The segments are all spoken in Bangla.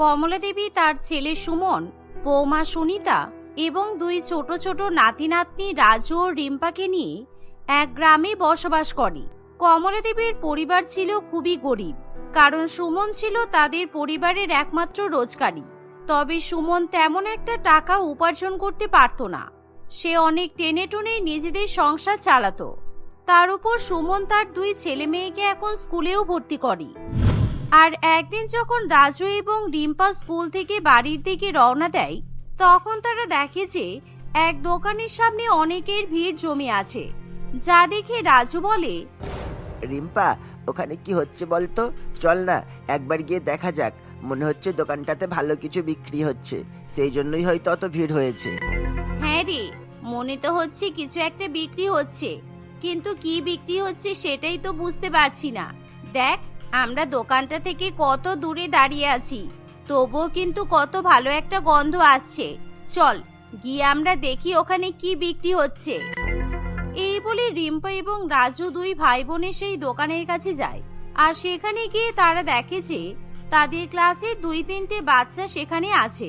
কমলা দেবী তার ছেলে সুমন, বৌমা সুনিতা এবং দুই ছোট ছোট নাতি নাতনি রাজু ও রিম্পাকে নিয়ে এক গ্রামে বসবাস করে। কমলা দেবীর পরিবার ছিল খুবই গরিব, কারণ সুমন ছিল তাদের পরিবারের একমাত্র রোজগারি। তবে সুমন তেমন একটা টাকা উপার্জন করতে পারত না। সে অনেক টেনে টুনে নিজেদের সংসার চালাতো। তার উপর সুমন তার দুই ছেলে মেয়েকে এখন স্কুলেও ভর্তি করে। আর একদিন যখন রাজু এবং রিম্পা স্কুল থেকে বাড়ির দিকে রওনা দেয় তখন তারা দেখে যে এক দোকানের সামনে অনেকের ভিড় জমে আছে। যা দেখে রাজু বলে রিম্পা ওখানে কি হচ্ছে বলতো? চল না একবার গিয়ে দেখা যাক। মনে হচ্ছে দোকানটাতে ভালো কিছু বিক্রি হচ্ছে। সেই জন্যই হয়তো অত ভিড় হয়েছে। হ্যাঁ রে মনে তো হচ্ছে কিছু একটা বিক্রি হচ্ছে। কিন্তু কি বিক্রি হচ্ছে সেটাই তো বুঝতে পারছি না। দেখ আমরা দোকানটা থেকে কত দূরে দাঁড়িয়ে আছি, তবুও কিন্তু কত ভালো একটা গন্ধ আসছে। চল, গিয়ে আমরা দেখি ওখানে কি বিক্রি হচ্ছে। এই বলে রিম্পা এবং রাজু দুই ভাই বোনের সেই দোকানের কাছে যায়। আর সেখানে গিয়ে তারা দেখে যে তাদের ক্লাসে দুই তিনটে বাচ্চা সেখানে আছে।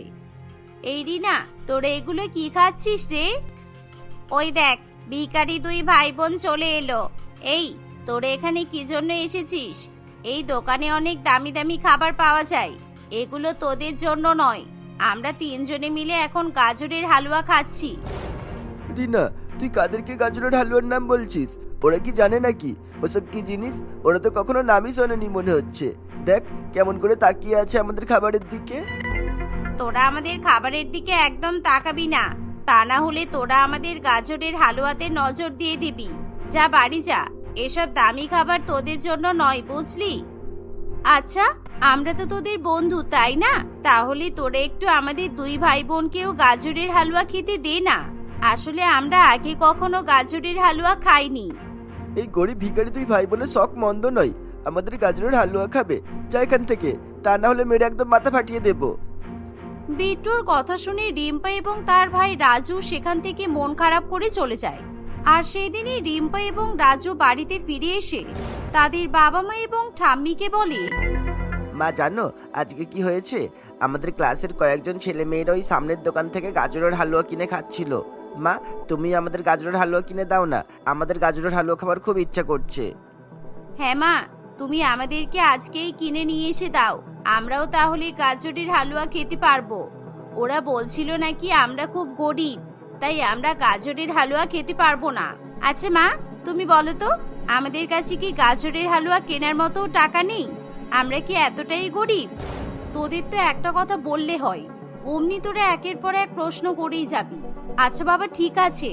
এই রিনা, তোরা এগুলো কি খাচ্ছিস রে? ওই দেখ, ভিখারি দুই ভাই বোন চলে এলো। এই, তোরা এখানে কি জন্য এসেছিস? এই দোকানে অনেক দামি দামি খাবার পাওয়া যায়। এগুলো তোদের জন্য নয়। আমরা তিনজনে মিলে এখন গাজরের হালুয়া খাচ্ছি। রিনা তুই কাদেরকে গাজরের হালুয়ার নাম বলছিস? ওরা কি জানে নাকি? ওসব কি জিনিস? ওরা তো কখনো নামই শোনেনি মনে হচ্ছে। দেখ কেমন করে তাকিয়ে আছে আমাদের খাবারের দিকে। তোরা আমাদের খাবারের দিকে একদম তাকাবি না। তা না হলে তোরা আমাদের গাজরের হালুয়াতে নজর দিয়ে দিবি। যা বাড়ি যা। এসব দামি খাবার তোদের জন্য নয় বুঝলি? আচ্ছা আমরা তো তোদের বন্ধু তাই না? তাহলে তোরা একটু আমাদের দুই ভাই বোনকেও গাজরের হালুয়া খেতে দে না। আসলে আমরা আগে কখনো গাজরের হালুয়া খাইনি। এই গরিব ভিখারি তুই ভাই বোনের শখ মন্দ নয়। আমাদের গাজরের হালুয়া খাবে। যা এখান থেকে। তা না হলে মেরে একদম মাথা ফাটিয়ে দেবো। বিট্টুর কথা শুনে রিম্পা এবং তার ভাই রাজু সেখান থেকে মন খারাপ করে চলে যায়। আর সেই দিনই রিম্পা এবং রাজু বাড়িতে ফিরে এসে তাদের বাবা মা এবং ঠাম্মিকে বলে মা জানো আজকে কি হয়েছে? আমাদের ক্লাসের কয়েকজন ছেলে মেয়েরা ওই সামনের দোকান থেকে গাজরের হালুয়া কিনে খাচ্ছিল। মা তুমি আমাদের গাজরের হালুয়া কিনে দাও না। আমাদের গাজরের হালুয়া খাবার খুব ইচ্ছা করছে। হ্যাঁ মা তুমি আমাদেরকে আজকেই কিনে নিয়ে এসে দাও। আমরাও তাহলে গাজরের হালুয়া খেতে পারব। ওরা বলছিল নাকি আমরা খুব গরিব। তাই আমরা গাজরের হালুয়া খেতে পারব না। আচ্ছা মা, তুমি বলো তো, আমাদের কাছে কি গাজরের হালুয়া কেনার মতো টাকা নেই? আমরা কি এতটাই গরিব? তোদের তো একটা কথা বললে হয়, অমনি তোরা একের পর এক প্রশ্ন করেই যাবি। আচ্ছা বাবা, ঠিক আছে।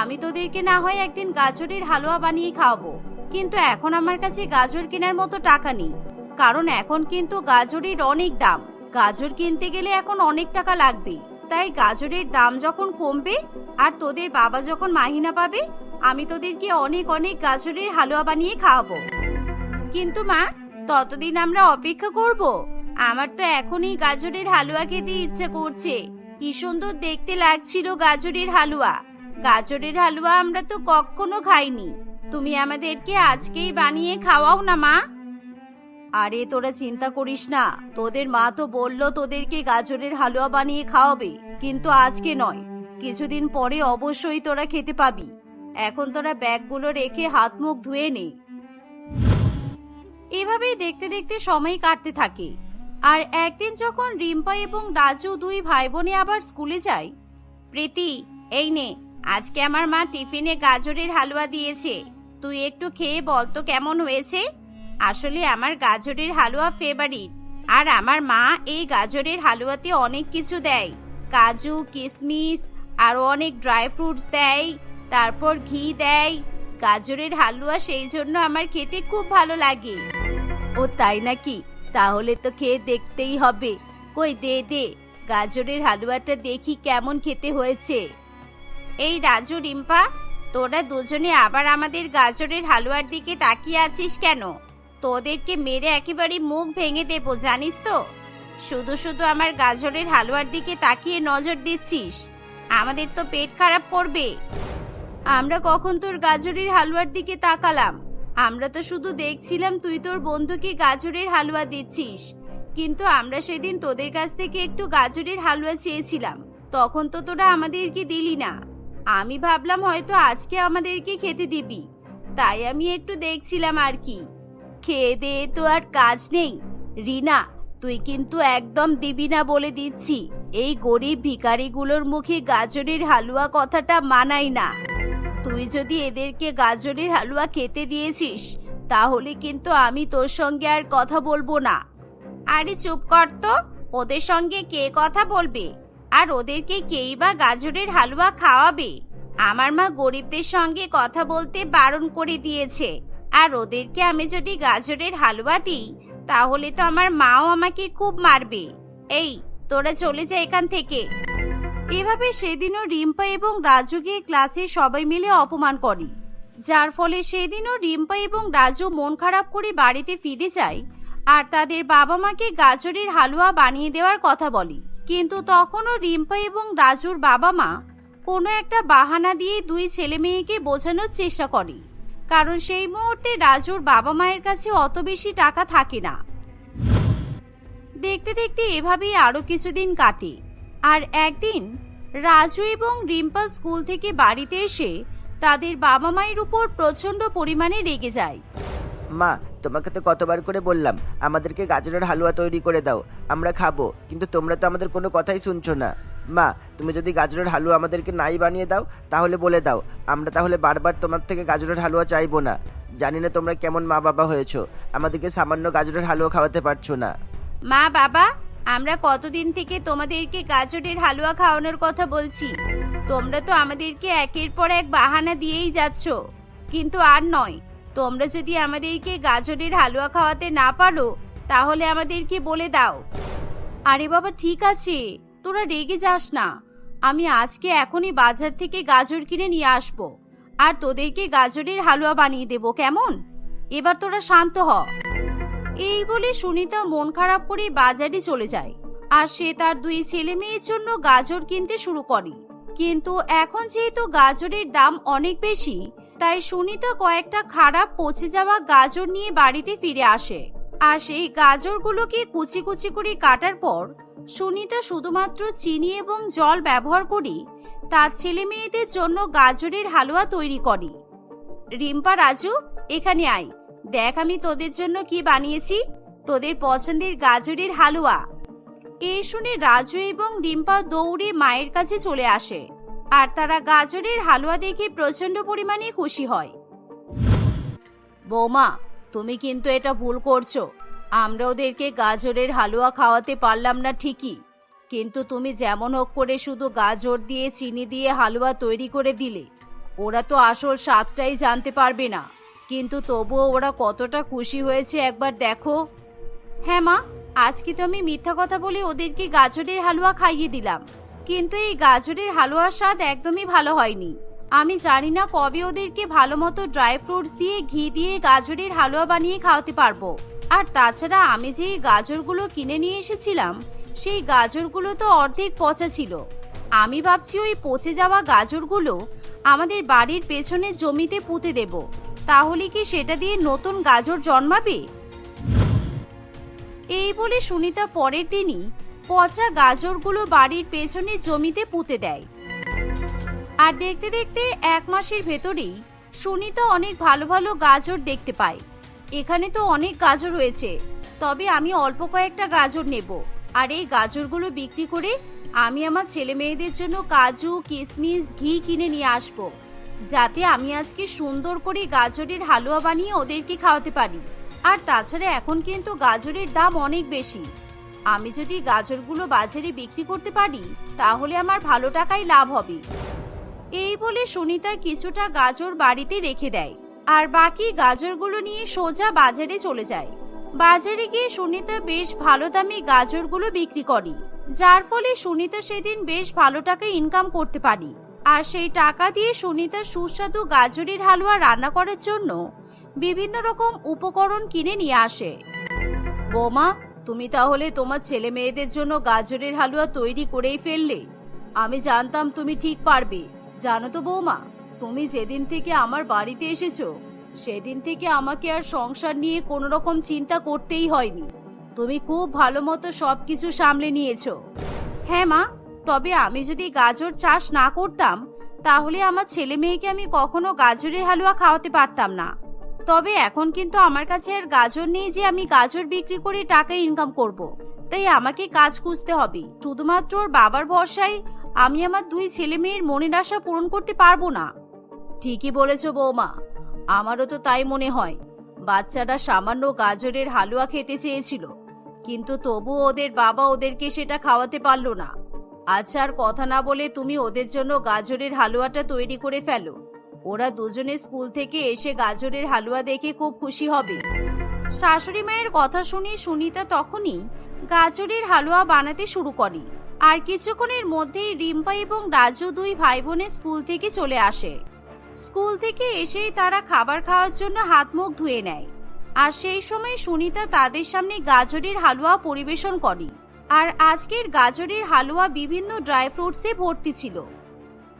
আমি তোদেরকে না হয় একদিন গাজরের হালুয়া বানিয়ে খাওয়াবো, কিন্তু এখন আমার কাছে গাজর কেনার মতো টাকা নেই। কারণ এখন কিন্তু গাজরের অনেক দাম। গাজর কিনতে গেলে এখন অনেক টাকা লাগবে। তাই গাজরের দাম যখন কমবে আর তোদের বাবা যখন মাহিনা পাবে, আমি তোদেরকে অনেক অনেক গাজরের হালুয়া বানিয়ে খাওয়াবো। কিন্তু মা, ততদিন আমরা অপেক্ষা করব। আমার তো এখনই গাজরের হালুয়া খেতে ইচ্ছে করছে। কি সুন্দর দেখতে লাগছিল গাজরের হালুয়া। গাজরের হালুয়া আমরা তো কখনো খাইনি। তুমি আমাদেরকে আজকেই বানিয়ে খাওয়াও না, মা। আরে তোরা চিন্তা করিস না, তোদের মা তো বলল তোদেরকে গাজরের হালুয়া বানিয়ে খাওয়াবে, কিন্তু আজকে নয়। কিছুদিন পরে অবশ্যই তোরা খেতে পাবি। এখন তোরা ব্যাগগুলো রেখে হাত মুখ ধুয়ে নে। এভাবেই দেখতে দেখতে সময় কাটতে থাকে। আর একদিন যখন রিম্পা এবং রাজু দুই ভাই বোনে আবার স্কুলে যায়, প্রীতি, এই নে, আজকে আমার মা টিফিনে গাজরের হালুয়া দিয়েছে। তুই একটু খেয়ে বল তো কেমন হয়েছে? আসলে আমার গাজরের হালুয়া ফেভারিট আর আমার মা এই গাজরের হালুয়াতে অনেক কিছু দেয়। কাজু কিশমিশ আরও অনেক ড্রাই ফ্রুটস দেয়, তারপর ঘি দেয়। গাজরের হালুয়া সেই জন্য আমার খেতে খুব ভালো লাগে। ও তাই নাকি? তাহলে তো খেয়ে দেখতেই হবে। কই দে দে, গাজরের হালুয়াটা দেখি কেমন খেতে হয়েছে। এই রাজু রিম্পা, তোরা দুজনে আবার আমাদের গাজরের হালুয়ার দিকে তাকিয়ে আছিস কেন? তোদেরকে মেরে একেবারে মুখ ভেঙে দেবো, জানিস তো? শুধু শুধু আমার গাজরের হালুয়ার দিকে তাকিয়ে নজর দিচ্ছিস। আমাদের তো পেট খারাপ করবে। আমরা কখন তোর গাজরের হালুয়ার দিকে তাকালাম? আমরা তো শুধু দেখছিলাম তুই তোর বন্ধুকে গাজরের হালুয়া দিচ্ছিস। কিন্তু আমরা সেদিন তোদের কাছ থেকে একটু গাজরের হালুয়া চেয়েছিলাম। তখন তো তোরা আমাদেরকে দিলি না। আমি ভাবলাম হয়তো আজকে আমাদেরকে খেতে দিবি। তাই আমি একটু দেখছিলাম আর কি। খেয়ে দিয়ে তো আর কাজ নেই। রিনা, তুই কিন্তু একদম দিবি না বলে দিচ্ছি। এই গরিব ভিখারিগুলোর মুখে গাজরের হালুয়া কথাটা মানাই না। তুই যদি এদেরকে গাজরের হালুয়া খেতে দিয়েছিস, তাহলে কিন্তু আমি তোর সঙ্গে আর কথা বলব না। আরে চুপ কর তো, ওদের সঙ্গে কে কথা বলবে? আর ওদেরকে কেই বা গাজরের হালুয়া খাওয়াবে? আমার মা গরিবদের সঙ্গে কথা বলতে বারণ করে দিয়েছে। আর ওদেরকে আমি যদি গাজরের হালুয়া দিই, তাহলে তো আমার মাও আমাকে খুব মারবে। এই, তোরা চলে যা এখান থেকে। এভাবে সেদিনও রিম্পা এবং রাজু রাজুকে ক্লাসে সবাই মিলে অপমান করে। যার ফলে সেদিনও রিম্পা এবং রাজু মন খারাপ করে বাড়িতে ফিরে যায় আর তাদের বাবা মাকে গাজরের হালুয়া বানিয়ে দেওয়ার কথা বলে। কিন্তু তখনও রিম্পা এবং রাজুর বাবা মা কোনো একটা বাহানা দিয়ে দুই ছেলে মেয়েকে বোঝানোর চেষ্টা করে। কারণ সেই মুহূর্তে রাজুর বাবা মায়ের কাছে অত বেশি টাকা থাকে না। দেখতে দেখতে এভাবেই আরও কিছুদিন কাটে। আর একদিন রাজু এবং রিম্পা স্কুল থেকে বাড়িতে এসে তাদের বাবা মায়ের উপর প্রচণ্ড পরিমাণে রেগে যায়। মা, তোমাকে তো কতবার করে বললাম, আমাদেরকে গাজরের হালুয়া তৈরি করে দাও, আমরা খাব, কিন্তু তোমরা তো আমাদের কোনো কথাই শুনছো না। মা, তুমি যদি গাজরের হালুয়া আমাদেরকে নাই বানিয়ে দাও, তাহলে বলে দাও। আমরা তাহলে বারবার তোমার থেকে গাজরের হালুয়া চাইব না। জানি না তোমরা কেমন মা বাবা হয়েছো। আমাদেরকে সামান্য গাজরের হালুয়া খাওয়াতে পারছ না। মা বাবা, আমরা কতদিন থেকে তোমাদেরকে গাজরের হালুয়া খাওয়ানোর কথা বলছি? তোমরা তো আমাদেরকে একের পর এক বাহানা দিয়েই যাচ্ছ। কিন্তু আর নয়, তোমরা যদি আমাদেরকে গাজরের হালুয়া খাওয়াতে না পারো, তাহলে আমাদেরকে বলে দাও। আরে বাবা, ঠিক আছে। তোরা রেগে যাস না। আমি আজকে এখনই বাজার থেকে গাজর কিনে নিয়ে আসব। আর তোদেরকে গাজরের হালুয়া বানিয়ে দেবো, কেমন? এবার তোরা শান্ত হ। এই বলে সুনিতা মন খারাপ করে বাজারে চলে যায়। আর সে তার দুই ছেলে মেয়ের জন্য গাজর কিনতে শুরু করে। কিন্তু এখন যেহেতু গাজরের দাম অনেক বেশি, তাই সুনিতা কয়েকটা খারাপ পচে যাওয়া গাজর নিয়ে বাড়িতে ফিরে আসে। আর সেই গাজরগুলোকে কুচি কুচি করে কাটার পর সুনিতা শুধুমাত্র চিনি এবং জল ব্যবহার করি, তার ছেলে মেয়েদের জন্য গাজরের হালুয়া তৈরি করি। রিম্পা, রাজু, এখানে আয়। দেখ আমি তোদের জন্য কি বানিয়েছি। তোদের পছন্দের গাজরের হালুয়া। এই শুনে রাজু এবং রিম্পা দৌড়ে মায়ের কাছে চলে আসে, আর তারা গাজরের হালুয়া দেখে প্রচণ্ড পরিমাণে খুশি হয়। বৌমা, তুমি কিন্তু এটা ভুল করছ। আমরা ওদেরকে গাজরের হালুয়া খাওয়াতে পারলাম না ঠিকই। কিন্তু তুমি যেমন হোক করে শুধু গাজর দিয়ে, চিনি দিয়ে হালুয়া তৈরি করে দিলে, ওরা তো আসল স্বাদটাই জানতে পারবে না। কিন্তু তবুও ওরা কতটা খুশি হয়েছে একবার দেখো। হ্যাঁ মা, আজকে তো আমি মিথ্যা কথা বলে ওদেরকে গাজরের হালুয়া খাইয়ে দিলাম। কিন্তু এই গাজরের হালুয়ার স্বাদ একদমই ভালো হয়নি। আমি জানি না কবে ওদেরকে ভালো মতো ড্রাই ফ্রুটস দিয়ে ঘি দিয়ে গাজরের হালুয়া বানিয়ে খাওয়াতে পারব। আর তাছাড়া আমি যে গাজরগুলো কিনে নিয়ে এসেছিলাম, সেই গাজরগুলো তো অর্ধেক পচা ছিল। আমি ভাবছি ওই পচে যাওয়া গাজরগুলো আমাদের বাড়ির পেছনের জমিতে পুঁতে দেব। তাহলে কি সেটা দিয়ে নতুন গাজর জন্মাবে? এই বলে সুনিতা পরের দিনই পচা গাজরগুলো বাড়ির পেছনে জমিতে পুঁতে দেয়। আর দেখতে দেখতে এক মাসের ভেতরেই সুনিতা অনেক ভালো ভালো গাজর দেখতে পায়। এখানে তো অনেক গাজর হয়েছে তবে আমি অল্প কয়েকটা গাজর নেব। আর এই গাজরগুলো বিক্রি করে আমি আমার ছেলে মেয়েদের জন্য কাজু কিশমিশ ঘি কিনে নিয়ে আসব। যাতে আমি আজকে সুন্দর করে গাজরের হালুয়া বানিয়ে ওদেরকে খাওয়াতে পারি। আর তাছাড়া এখন কিন্তু গাজরের দাম অনেক বেশি। আমি যদি গাজরগুলো বাজারে বিক্রি করতে পারি, তাহলে আমার ভালো টাকাই লাভ হবে। এই বলে সুনিতা কিছুটা গাজর বাড়িতে রেখে দেয়। আর বাকি গাজরগুলো নিয়ে সোজা বাজারে চলে যায়। বাজারে গিয়ে সুনিতা বেশ ভালো দামে গাজরগুলো বিক্রি করে, যার ফলে সুনিতা সেদিন বেশ ভালো টাকা ইনকাম করতে পারি। আর সেই টাকা দিয়ে সুনিতা সুস্বাদু গাজরের হালুয়া রান্না করার জন্য বিভিন্ন রকম উপকরণ কিনে নিয়ে আসে। বোমা, তুমি তাহলে তোমার ছেলে মেয়েদের জন্য গাজরের হালুয়া তৈরি করেই ফেললে। আমি জানতাম তুমি ঠিক পারবে। জানো তো বৌমা? তুমি যেদিন থেকে আমার বাড়িতে এসেছ, সেদিন থেকে আমাকে আর সংসার নিয়ে কোনো রকম চিন্তা করতেই হয়নি। তুমি খুব ভালো মতো সব কিছু সামলে নিয়েছো। হ্যাঁ মা, তবে আমি যদি গাজর চাষ না করতাম, তাহলে আমার ছেলে মেয়েকে আমি কখনো গাজরের হালুয়া খাওয়াতে পারতাম না। তবে এখন কিন্তু আমার কাছে আর গাজর নেই যে আমি গাজর বিক্রি করে টাকা ইনকাম করব। তাই আমাকে কাজ খুঁজতে হবে। শুধুমাত্র বাবার ভরসায় আমি আমার দুই ছেলে মেয়ের মনের আশা পূরণ করতে পারব না। ঠিকই বলেছ বৌমা। আমারও তো তাই মনে হয়। বাচ্চারা সামান্য গাজরের হালুয়া খেতে চেয়েছিল। কিন্তু তবু ওদের বাবা ওদেরকে সেটা খাওয়াতে পারল না। আচ্ছা আর কথা না বলে তুমি ওদের জন্য গাজরের হালুয়াটা তৈরি করে ফেলো। ওরা দুজনে স্কুল থেকে এসে গাজরের হালুয়া দেখে খুব খুশি হবে। শাশুড়ি মায়ের কথা শুনে সুনিতা তখনই গাজরের হালুয়া বানাতে শুরু করে। আর কিছুক্ষণের মধ্যেই রিম্পা এবং রাজু দুই ভাই বোনের স্কুল থেকে চলে আসে। স্কুল থেকে এসেই তারা খাবার খাওয়ার জন্য হাত মুখ ধুয়ে নেয়। আর সেই সময় সুনিতা তাদের সামনে গাজরের হালুয়া পরিবেশন করে। আর আজকের গাজরের হালুয়া বিভিন্ন ড্রাই ফ্রুটসে ভর্তি ছিল।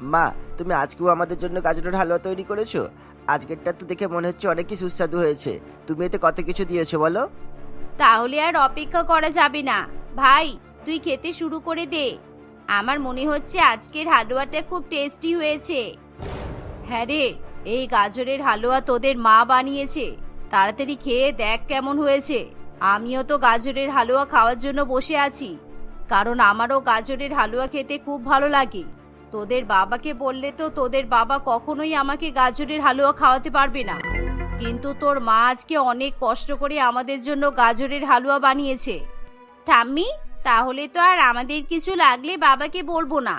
মা তুমি আজকেও আমাদের জন্য গাজরের হালুয়া তৈরি করেছ? আজকেরটা তো দেখে মনে হচ্ছে অনেকই সুস্বাদু হয়েছে। তুমি এতে কত কিছু দিয়েছ বলো? তাহলে আর অপেক্ষা করা যাবে না। ভাই তুই খেতে শুরু করে দে। আমার মনে হচ্ছে আজকের হালুয়াটা খুব টেস্টি হয়েছে। হ্যাঁ রে, এই গাজরের হালুয়া তোদের মা বানিয়েছে। তাড়াতাড়ি খেয়ে দেখ কেমন হয়েছে। আমিও তো গাজরের হালুয়া খাওয়ার জন্য বসে আছি। কারণ আমারও গাজরের হালুয়া খেতে খুব ভালো লাগে। তোদের বাবাকে বললে তো তোদের বাবা কখনোই আমাকে গাজরের হালুয়া খাওয়াতে পারবে না। কিন্তু তোর মা আজকে অনেক কষ্ট করে আমাদের জন্য গাজরের হালুয়া বানিয়েছে। ঠাম্মি, তাহলে তো আর আমাদের কিছু লাগলে বাবাকে বলব না।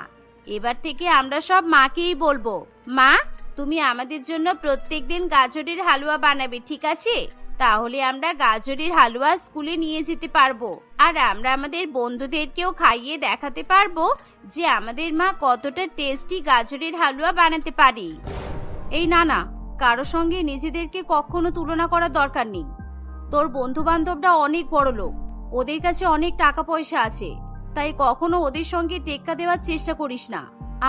এবার থেকে আমরা সব মাকেই বলব। মা তুমি আমাদের জন্য প্রত্যেক দিন গাজরের হালুয়া বানাবে, ঠিক আছে? তাহলে আমরা গাজরের হালুয়া স্কুলে নিয়ে যেতে পারব। আর আমরা আমাদের বন্ধুদেরকেও খাইয়ে দেখাতে পারব যে আমাদের মা কতটা টেস্টি গাজরের হালুয়া বানাতে পারি। এই না না, কারও সঙ্গে নিজেদেরকে কখনো তুলনা করার দরকার নেই। তোর বন্ধু বান্ধবরা অনেক বড় লোক, ওদের কাছে অনেক টাকা পয়সা আছে, তাই কখনো ওদের সঙ্গে টেক্কা দেওয়ার চেষ্টা করিস না।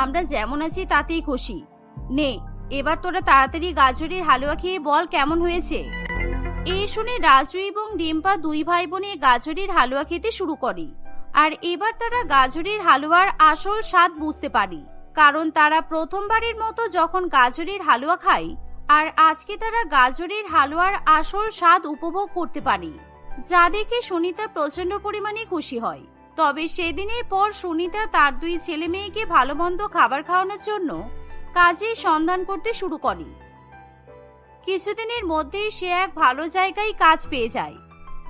আমরা যেমন আছি তাতেই খুশি। নে এবার তোরা তাড়াতাড়ি গাজরের হালুয়া খেয়ে বল কেমন হয়েছে? এই শুনে রাজু এবং ডিম্পা দুই ভাই বোনে গাজরের হালুয়া খেতে শুরু করে। আর এবার তারা গাজরের হালুয়ার আসল স্বাদ বুঝতে পারি। কারণ তারা প্রথমবারের মতো যখন গাজরের হালুয়া খায়, আর আজকে তারা গাজরের হালুয়ার আসল স্বাদ উপভোগ করতে পারি। যা দেখে সুনিতা প্রচণ্ড পরিমাণে খুশি হয়। তবে সেদিনের পর সুনিতা তার দুই ছেলে মেয়েকে ভালো মন্দ খাবার খাওয়ানোর জন্য কাজে সন্ধান করতে শুরু করে। কিছুদিনের মধ্যেই সে এক ভালো জায়গায় কাজ পেয়ে যায়।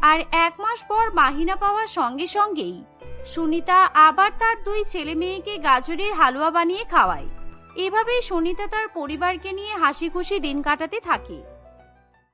আর এক মাস পর মাহিনা পাওয়ার সঙ্গে সঙ্গেই সুনিতা আবার তার দুই ছেলে মেয়েকে গাজরের হালুয়া বানিয়ে খাওয়ায়। এভাবেই সুনিতা তার পরিবারকে নিয়ে হাসি খুশি দিন কাটাতে থাকে।